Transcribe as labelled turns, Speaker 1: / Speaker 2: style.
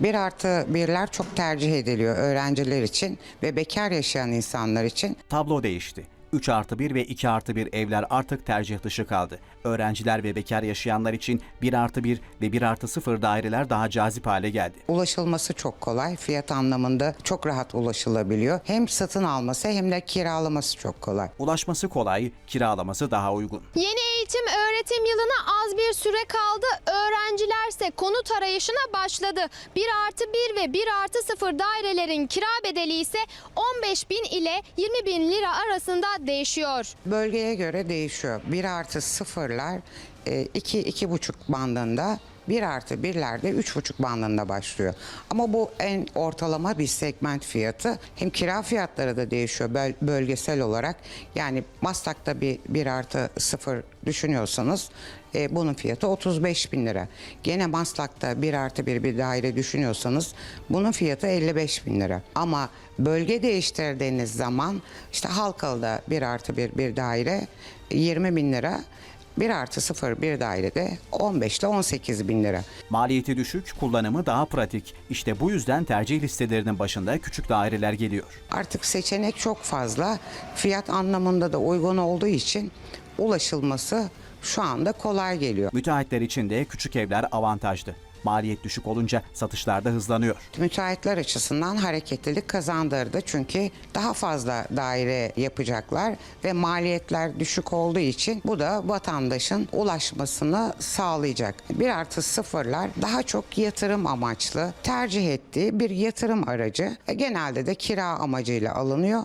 Speaker 1: Bir artı birler çok tercih ediliyor öğrenciler için ve bekar yaşayan insanlar için.
Speaker 2: Tablo değişti. 3 artı 1 ve 2 artı 1 evler artık tercih dışı kaldı. Öğrenciler ve bekar yaşayanlar için 1 artı 1 ve 1 artı 0 daireler daha cazip hale geldi.
Speaker 1: Ulaşılması çok kolay. Fiyat anlamında çok rahat ulaşılabiliyor. Hem satın alması hem de kiralaması çok kolay.
Speaker 2: Ulaşması kolay, kiralaması daha uygun.
Speaker 3: Yeni eğitim öğretim yılına az bir süre kaldı. Öğrencilerse konut arayışına başladı. 1 artı 1 ve 1 artı 0 dairelerin kira bedeli ise 15 bin ile 20 bin lira arasında değişiyor.
Speaker 1: Bölgeye göre değişiyor. 1 artı sıfırlar 2-2,5 bandında. 1 artı birlerde 3,5 bandında başlıyor. Ama bu en ortalama bir segment fiyatı. Hem kira fiyatları da değişiyor böl- bölgesel olarak. Yani Maslak'ta bir 1 artı 0 düşünüyorsanız e, bunun fiyatı 35 bin lira. Gene Maslak'ta 1 artı 1 bir daire düşünüyorsanız bunun fiyatı 55 bin lira. Ama bölge değiştirdiğiniz zaman işte Halkalı'da 1 artı 1 bir daire 20 bin lira. 1 artı 0 bir dairede 15 ile 18 bin lira.
Speaker 2: Maliyeti düşük, kullanımı daha pratik. İşte bu yüzden tercih listelerinin başında küçük daireler geliyor.
Speaker 1: Artık seçenek çok fazla. Fiyat anlamında da uygun olduğu için ulaşılması şu anda kolay geliyor.
Speaker 2: Müteahhitler için de küçük evler avantajlı. Maliyet düşük olunca satışlar da hızlanıyor.
Speaker 1: Müteahhitler açısından hareketlilik kazandırdı. Çünkü daha fazla daire yapacaklar ve maliyetler düşük olduğu için bu da vatandaşın ulaşmasını sağlayacak. Bir artı sıfırlar daha çok yatırım amaçlı tercih ettiği bir yatırım aracı. E, Genelde de kira amacıyla alınıyor.